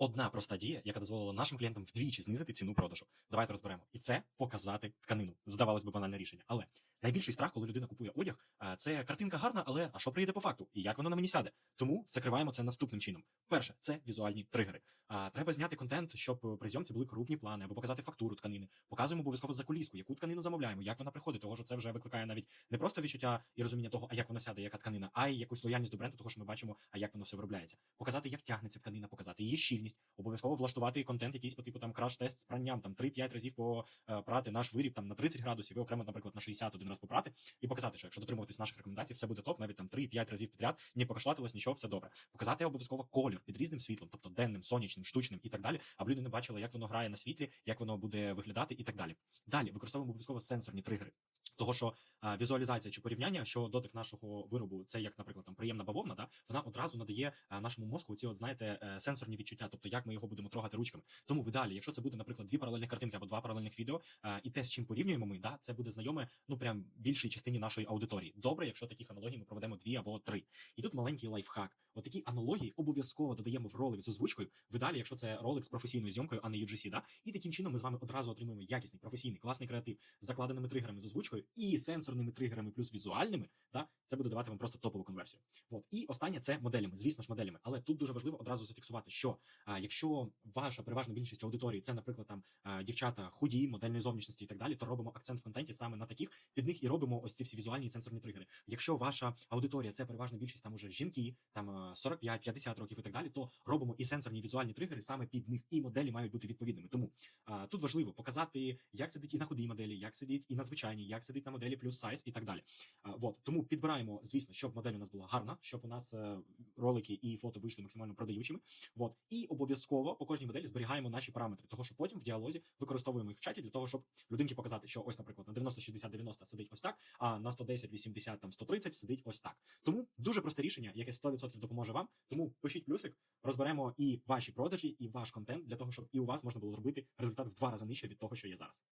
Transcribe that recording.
одна проста дія, яка дозволила нашим клієнтам вдвічі знизити ціну продажу. Давайте розберемо. І це показати тканину. Здавалось би, банальне рішення. Але найбільший страх, коли людина купує одяг, це картинка гарна, але а що прийде по факту? І як воно на мені сяде? Тому закриваємо це наступним чином. Перше, це візуальні тригери. А, треба зняти контент, щоб при зйомці були крупні плани або показати фактуру тканини. Показуємо обов'язково за коліску, яку тканину замовляємо, як вона приходить, того що це вже викликає навіть не просто відчуття і розуміння того, а як воно сяде, яка тканина, а й якусь лояльність до бренду, того що ми бачимо, а як воно все виробляється. Показати, як тягнеться тканина, показати її щільність, обов'язково влаштувати контент, якийсь по типу там краш-тест з пранням, там 3-5 разів попрати наш виріб там на 30 градусів, і окремо, наприклад, на 60 один раз попрати, і показати, що якщо дотримуватись наших рекомендацій, все буде топ, навіть там 3-5 разів підряд, не покашлатилось, нічого, все добре. Показати обов'язково колір під різним світлом, тобто денним, сонячним, штучним і так далі, аби люди не бачили, як воно грає на світлі, як воно буде виглядати і так далі. Далі використовуємо обов'язково сенсорні тригери. Того, що а, візуалізація чи порівняння, що дотик нашого виробу, це як, наприклад, там приємна бавовна, да, вона одразу надає а, нашому мозку ці, от знаєте, е, сенсорні відчуття, тобто як ми його будемо трогати ручками. Тому в ідеалі, якщо це буде, наприклад, дві паралельні картинки або два паралельних відео, а, і те, з чим порівнюємо ми, да, це буде знайоме, ну прям більшій частині нашої аудиторії. Добре, якщо таких аналогій ми проведемо дві або три. І тут маленький лайфхак. От такі аналогії обов'язково додаємо в ролик з озвучкою. В ідеалі, якщо це ролик з професійною зйомкою, а не UGC, да, і таким чином ми з вами одразу отримуємо якісний, професійний, класний креатив з закладеними тригерами з озвучкою і сенсорними тригерами плюс візуальними. Да, це буде давати вам просто топову конверсію. От і останнє це моделями, звісно ж, моделями. Але тут дуже важливо одразу зафіксувати, що а, якщо ваша переважна більшість аудиторії це, наприклад, там а, дівчата худі, модельної зовнішності і так далі, то робимо акцент в контенті саме на таких, під них і робимо ось ці всі візуальні і сенсорні тригери. Якщо ваша аудиторія це переважна більшість там уже жінки, там а, 45-50 років і так далі, то робимо і сенсорні і візуальні тригери саме під них, і моделі мають бути відповідними. Тому а, тут важливо показати, як сидить і на худій моделі, як сидить і на звичайній, як сидить на моделі плюс сайз і так далі. Вот тому підбираємо, звісно, щоб модель у нас була гарна, щоб у нас е, ролики і фото вийшли максимально продаючими. Вот і обов'язково по кожній моделі зберігаємо наші параметри, того що потім в діалозі використовуємо їх в чаті для того, щоб людинки показати, що ось, наприклад, на 90 60 90 сидить ось так, а на 110 80 там 130 сидить ось так. Тому дуже просте рішення, яке 100% допоможе вам. Тому пишіть плюсик, розберемо і ваші продажі, і ваш контент для того, щоб і у вас можна було зробити результат в два рази нижче від того, що є зараз.